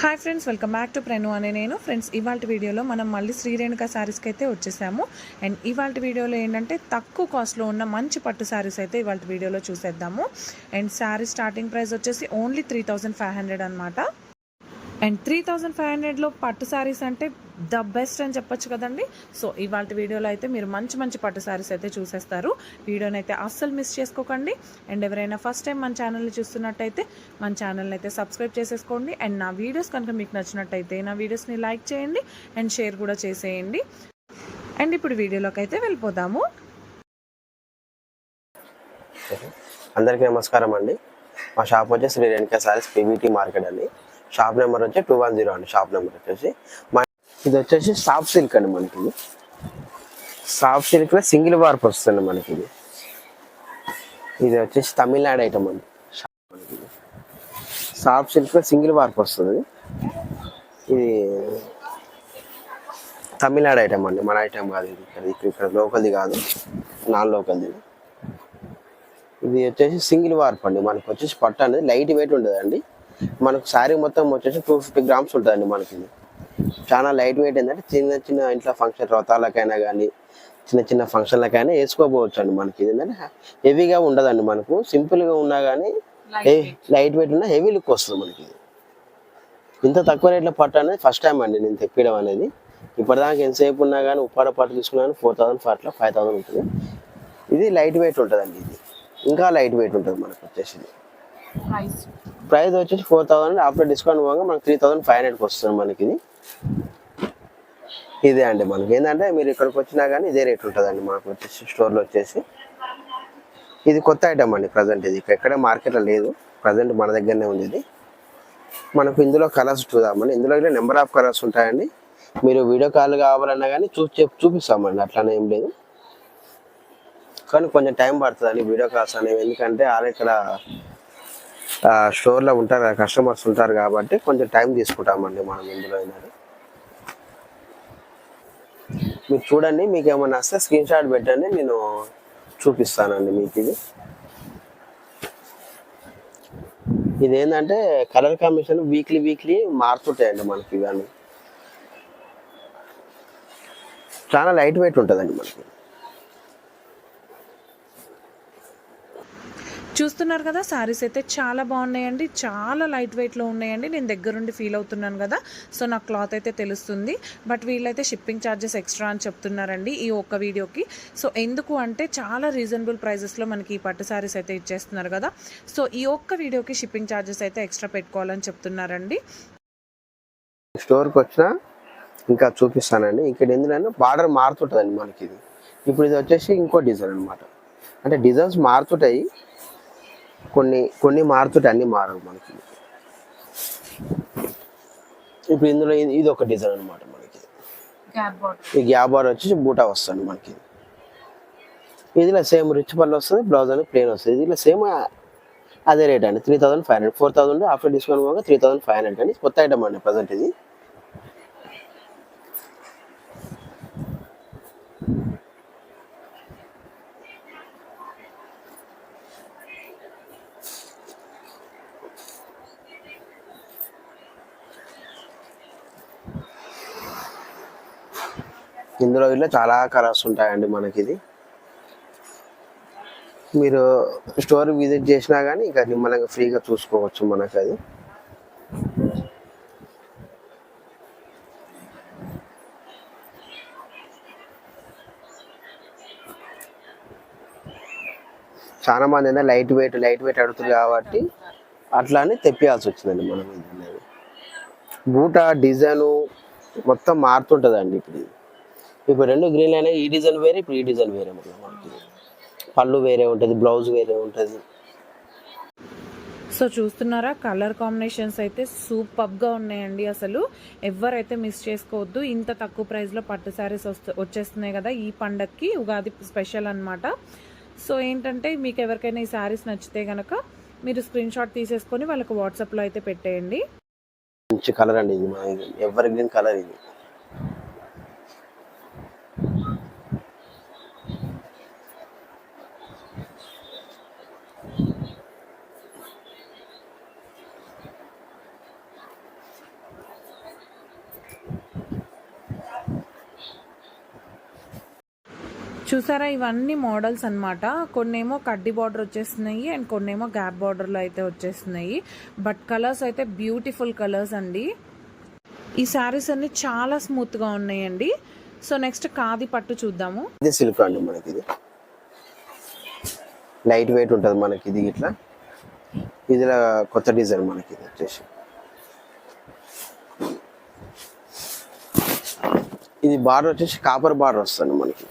Hi friends welcome back to ప్రెను అనే నేను. Friends ఇవాళ వీడియోలో మనం మళ్ళీ శ్రీరేణుక శారీస్కి అయితే వచ్చేసాము. అండ్ ఇవాళ వీడియోలో ఏంటంటే తక్కువ కాస్ట్లో ఉన్న మంచి పట్టు శారీస్ అయితే ఇవాళ వీడియోలో చూసేద్దాము. అండ్ శారీ స్టార్టింగ్ ప్రైస్ వచ్చేసి ఓన్లీ త్రీ ఫైవ్ హండ్రెడ్ అనమాట అండ్ త్రీ థౌజండ్ ఫైవ్ హండ్రెడ్లో పట్టు శారీస్ అంటే ద బెస్ట్ అని చెప్పొచ్చు కదండి. సో ఇవాళ వీడియోలో అయితే మీరు మంచి మంచి పట్టు శారీస్ అయితే చూసేస్తారు. వీడియోని అయితే అస్సలు మిస్ చేసుకోకండి. అండ్ ఎవరైనా ఫస్ట్ టైం మన ఛానల్ని చూస్తున్నట్టయితే మన ఛానల్ని అయితే సబ్స్క్రైబ్ చేసేసుకోండి. అండ్ నా వీడియోస్ కనుక మీకు నచ్చినట్టయితే నా వీడియోస్ని లైక్ చేయండి. అండ్ షేర్ కూడా చేసేయండి. అండ్ ఇప్పుడు వీడియోలోకి అయితే వెళ్ళిపోదాము. అందరికీ నమస్కారం అండి. మా షాప్ వచ్చేసి శ్రీ రేణుకా సారీస్ పీవీటీ మార్కెట్ అండి. షాప్ నెంబర్ వచ్చి టూ వన్ జీరో అండి. షాప్ నెంబర్ వచ్చేసి మా ఇది వచ్చేసి సాఫ్ట్ సిల్క్ అండి మనకి. ఇది సాఫ్ట్ సిల్క్లో సింగిల్ వార్ప్ వస్తుంది మనకి ఇది. ఇది వచ్చేసి తమిళనాడు ఐటమ్ అండి. మనకి ఇది. సాఫ్ట్ సిల్క్లో సింగిల్ వార్ప్ వస్తుంది. ఇది తమిళనాడు ఐటమ్ అండి. మన ఐటమ్ కాదు ఇది ఇక్కడ ఇక్కడ లోకల్ది కాదు. నాన్ లోకల్ది ఇది. ఇది వచ్చేసి సింగిల్ వార్ప్ అండి. మనకు వచ్చేసి పట్టు అనేది లైట్ వెయిట్ ఉంటుందండి మనకు శారీ మొత్తం వచ్చేసి టూ ఫిఫ్టీ గ్రామ్స్ ఉంటుందండి మనకి ఇది. చాలా లైట్ వెయిట్ ఏంటంటే చిన్న చిన్న ఇంట్లో ఫంక్షన్ వ్రతాలకైనా కానీ చిన్న చిన్న ఫంక్షన్లకైనా వేసుకోపోవచ్చు అండి మనకి. ఏంటంటే హెవీగా ఉండదండి మనకు. సింపుల్గా ఉన్నా కానీ లైట్ వెయిట్ ఉన్నా హెవీ లుక్ వస్తుంది మనకి. ఇది ఇంత తక్కువ రేట్లో పట్టు అనేది ఫస్ట్ టైం అండి నేను తెప్పించడం అనేది. ఇప్పటిదాకా ఎంతసేపు ఉన్నా కానీ ఉప్పాడ పట్టు తీసుకున్నాను ఫోర్ థౌసండ్ ఫార్ట్లో ఫైవ్ థౌసండ్ ఉంటుంది. ఇది లైట్ వెయిట్ ఉంటుందండి ఇది. ఇంకా లైట్ వెయిట్ ఉంటుంది మనకు వచ్చేసి. ప్రైస్ వచ్చేసి ఫోర్ థౌసండ్ ఆఫ్టర్ డిస్కౌంట్ పోగా మనకి త్రీ థౌసండ్ ఫైవ్ హండ్రెడ్కి వస్తుంది మనకి ఇది. ఇదే అండి మనకి. ఏంటంటే మీరు ఇక్కడికి వచ్చినా కానీ ఇదే రేట్ ఉంటుందండి మనకు వచ్చేసి స్టోర్లో వచ్చేసి. ఇది కొత్త ఐటమ్ అండి ప్రజెంట్ ఇది. ఎక్కడ మార్కెట్లో లేదు. ప్రజెంట్ మన దగ్గరనే ఉంది ఇది. మనకు ఇందులో కలర్స్ చూద్దామండి. ఇందులో నెంబర్ ఆఫ్ కలర్స్ ఉంటాయండి. మీరు వీడియో కాల్ కావాలన్నా కానీ చూ చూపిస్తామండి. అట్లానే ఏం లేదు. కానీ కొంచెం టైం పడుతుందండి. వీడియో కాల్స్ అనేవి. ఎందుకంటే ఆల్రెడీ ఇక్కడ స్టోర్లో ఉంటారు కదా కస్టమర్స్ ఉంటారు కాబట్టి కొంచెం టైం తీసుకుంటామండి మనం ఇందులో అయినది మీరు చూడండి మీకు ఏమైనా వస్తే స్క్రీన్ షాట్ పెట్టండి నేను చూపిస్తానండి మీకు ఇది. ఇది ఏంటంటే కలర్ కాంబినేషన్ వీక్లీ వీక్లీ మారుతుంటాయండి మనకి ఇవన్నీ. చాలా లైట్ వెయిట్ ఉంటుందండి మనకి. చూస్తున్నారు కదా శారీస్ అయితే చాలా బాగున్నాయండి. చాలా లైట్ వెయిట్లో ఉన్నాయండి. నేను దగ్గరుండి ఫీల్ అవుతున్నాను కదా. సో నా క్లాత్ అయితే తెలుస్తుంది. బట్ వీళ్ళైతే షిప్పింగ్ ఛార్జెస్ ఎక్స్ట్రా అని చెప్తున్నారండి ఈ ఒక్క వీడియోకి. సో ఎందుకు అంటే చాలా రీజనబుల్ ప్రైజెస్లో మనకి ఈ పట్టు శారీస్ అయితే ఇచ్చేస్తున్నారు కదా. సో ఈ ఒక్క వీడియోకి షిప్పింగ్ ఛార్జెస్ అయితే ఎక్స్ట్రా పెట్టుకోవాలని చెప్తున్నారండి. స్టోర్కి వచ్చినా ఇంకా చూపిస్తానండి. ఇక్కడ ఎందుకంటే బార్డర్ మారుతుంటుందండి మనకి ఇది. ఇప్పుడు ఇది వచ్చేసి ఇంకో డిజైన్ అన్నమాట. అంటే డిజైన్స్ మారుతుంటాయి. కొన్ని కొన్ని మారుతుంటాయి అన్ని మారవు మనకి. ఇప్పుడు ఇందులో ఇది- ఒక డిజైన్ అన్నమాట మనకి. ఈ గ్యాప్ బార్డర్ వచ్చేసి బూటా వస్తుంది మనకి. ఇదిలో సేమ్ రిచ్ పళ్ళు వస్తుంది బ్లౌజ్ అనేది ప్లేన్ వస్తుంది. ఇదిలో సేమ్ అదే రేట్ అండి. Three thousand five hundred four thousand after discount పోగా త్రీ థౌసండ్ ఫైవ్ హండ్రెడ్ అండి కొత్త ఐటమ్ అండి ప్రజెంట్ ఇది. ఇందులో ఇట్లా చాలా కలర్స్ ఉంటాయండి మనకి ఇది మీరు స్టోర్ విజిట్ చేసినా కానీ ఇంకా నిమ్మలంగా ఫ్రీగా చూసుకోవచ్చు మనకి అది చాలా మంది ఏంటంటే లైట్ వెయిట్ లైట్ వెయిట్ అడుగుతుంది కాబట్టి అట్లా అని తెప్పియాల్సి వచ్చిందండి మనం ఇది బూట డిజైను మొత్తం మారుతుంటుందండి ఇప్పుడు. ఇది. ఇప్పుడు రెండు గ్రీన్ అయినా ఈ డిజైన్ వేరే ఇప్పుడు ఈ డిజైన్ వేరే మనకి. పళ్ళు వేరే ఉంటుంది బ్లౌజ్ వేరే ఉంటుంది. సో చూస్తున్నారా కలర్ కాంబినేషన్స్ అయితే సూపర్గా ఉన్నాయండి అసలు. ఎవరైతే మిస్ చేసుకోవద్దు ఇంత తక్కువ ప్రైస్లో పట్టు శారీస్ వస్తు వచ్చేస్తున్నాయి కదా ఈ పండక్కి ఉగాది స్పెషల్ అన్నమాట. సో ఏంటంటే మీకు ఎవరికైనా ఈ శారీస్ నచ్చితే కనుక మీరు స్క్రీన్ షాట్ తీసేసుకొని వాళ్ళకి వాట్సాప్లో అయితే పెట్టేయండి. మంచి కలర్ అండి ఇది ఎవర్ గ్రీన్ కలర్ ఇది. చూసారా ఇవన్నీ మోడల్స్ అన్నమాట. కొన్నేమో కడ్డీ బార్డర్ వచ్చేస్తున్నాయి అండ్ కొన్నేమో గ్యాప్ బార్డర్లో అయితే వచ్చేస్తున్నాయి. బట్ కలర్స్ అయితే బ్యూటిఫుల్ కలర్స్ అండి. ఈ శారీస్ అన్ని చాలా స్మూత్గా ఉన్నాయండి. సో నెక్స్ట్ కాది పట్టు చూద్దాము. ఇది సిల్క్ అండి మనకి ఇది. లైట్ వెయిట్ ఉంటుంది మనకి ఇది ఇట్లా. ఇది కొత్త డిజైన్ మనకి ఇది వచ్చేసి. ఇది బార్డర్ వచ్చేసి కాపర్ బార్డర్ వస్తుంది మనకి.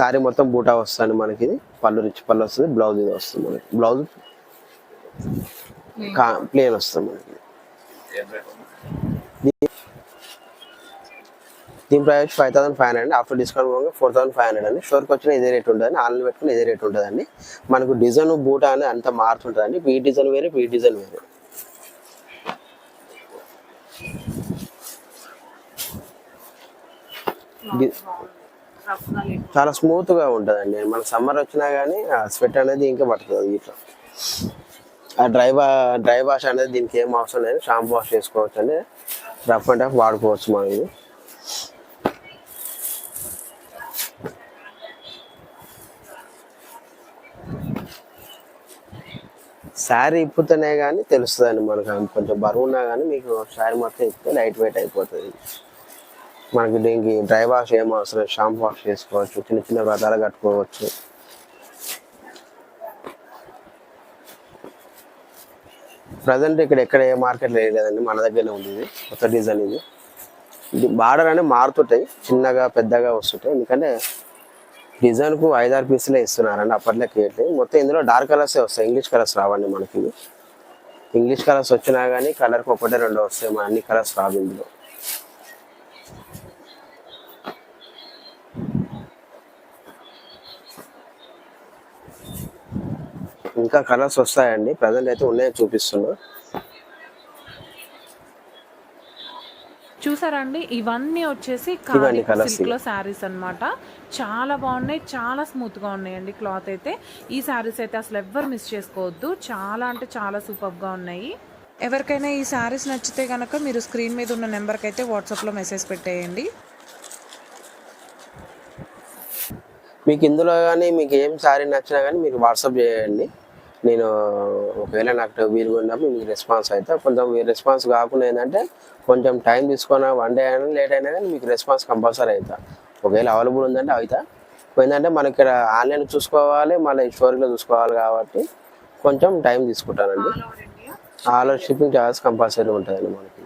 సారీ మొత్తం బూటా వస్తుంది మనకి పళ్ళు రిచ్ పళ్ళు వస్తుంది బ్లౌజ్ ఇది వస్తుంది మనకి. బ్లౌజ్ ప్లేన్ వస్తుంది మనకి. దీని price five thousand five hundred after discount పోగా ఫోర్ థౌసండ్ ఫైవ్ హండ్రెడ్ అండి. స్టోర్కి వచ్చిన ఇదే రేట్ ఉంటుంది ఆన్లైన్ పెట్టుకుని ఇదే రేట్ ఉంటుందండి. మనకు డిజైన్ బూట అనేది అంత మారుతుంటుందండి. ఈ డిజైన్ వేరే ఈ డిజైన్ వేరే. చాలా స్మూత్గా ఉంటుందండి. మన సమ్మర్ వచ్చినా కానీ ఆ స్వెట్ అనేది ఇంకా పడుతుంది ఇట్లా. ఆ డ్రై వా డ్రై వాష్ అనేది దీనికి ఏం అవసరం లేదు. షాంపూ వాష్ చేసుకోవచ్చు అండి. రఫ్ అండ్ టఫ్ వాడుకోవచ్చు మనం ఇది. శారీ ఇప్పుతేనే కానీ తెలుస్తుందండి మనకు. కొంచెం బరువు ఉన్నా కానీ మీకు శారీ మొత్తం ఇప్పితే లైట్ వెయిట్ అయిపోతుంది. మనకి దీనికి డ్రై వాష్ ఏం అవసరం? షాంపూ వాష్ చేసుకోవచ్చు చిన్న చిన్న వ్రతాలు కట్టుకోవచ్చు. ప్రజెంట్ ఇక్కడ ఎక్కడ ఏ మార్కెట్ లేదండి మన దగ్గరనే ఉంది ఇది కొత్త డిజైన్ ఇది. ఇది బార్డర్ అనేది మారుతుంటాయి చిన్నగా పెద్దగా వస్తుంటాయి. ఎందుకంటే డిజైన్కు ఐదారు పీసులే ఇస్తున్నారండి అప్పట్లోకి ఏంటి మొత్తం ఇందులో డార్క్ కలర్సే వస్తాయి ఇంగ్లీష్ కలర్స్ రావండి మనకి. ఇంగ్లీష్ కలర్స్ వచ్చినా కానీ కలర్కి ఒకటే రెండు వస్తాయి మన అన్ని కలర్స్ రావు ఇందులో. ఇంకా కలర్స్ వస్తాయండి. ప్రజెంట్ అయితే ఉన్నాయని చూపిస్తున్నా చూసారండి ఇవన్నీ వచ్చేసి సిల్క్లో శారీస్ అన్నమాట. చాలా బాగున్నాయి. చాలా స్మూత్గా ఉన్నాయండి క్లాత్ అయితే. ఈ శారీస్ అయితే అసలు ఎవ్వరు మిస్ చేసుకోవద్దు. చాలా అంటే చాలా సూపర్గా ఉన్నాయి. ఎవరికైనా ఈ శారీస్ నచ్చితే కనుక మీరు స్క్రీన్ మీద ఉన్న నెంబర్కి అయితే వాట్సాప్లో మెసేజ్ పెట్టేయండి. మీకు ఇందులో కానీ మీకు ఏం శారీ నచ్చినా కానీ మీకు వాట్సాప్ చేయండి. నేను ఒకవేళ నాకు వీలు ఉన్నప్పుడు మీకు రెస్పాన్స్ అయితే కొంచెం రెస్పాన్స్ కాకుండా ఏంటంటే కొంచెం టైం తీసుకున్న వన్ డే అయినా లేట్ అయినా కానీ మీకు రెస్పాన్స్ కంపల్సరీ అవుతా ఒకవేళ అవైలబుల్ ఉందంటే అవుతా ఏంటంటే మనకి ఇక్కడ ఆన్లైన్ చూసుకోవాలి మళ్ళీ స్టోరీలో చూసుకోవాలి కాబట్టి కొంచెం టైం తీసుకుంటానండి all over shipping charges compulsory ఉంటుందండి మనకి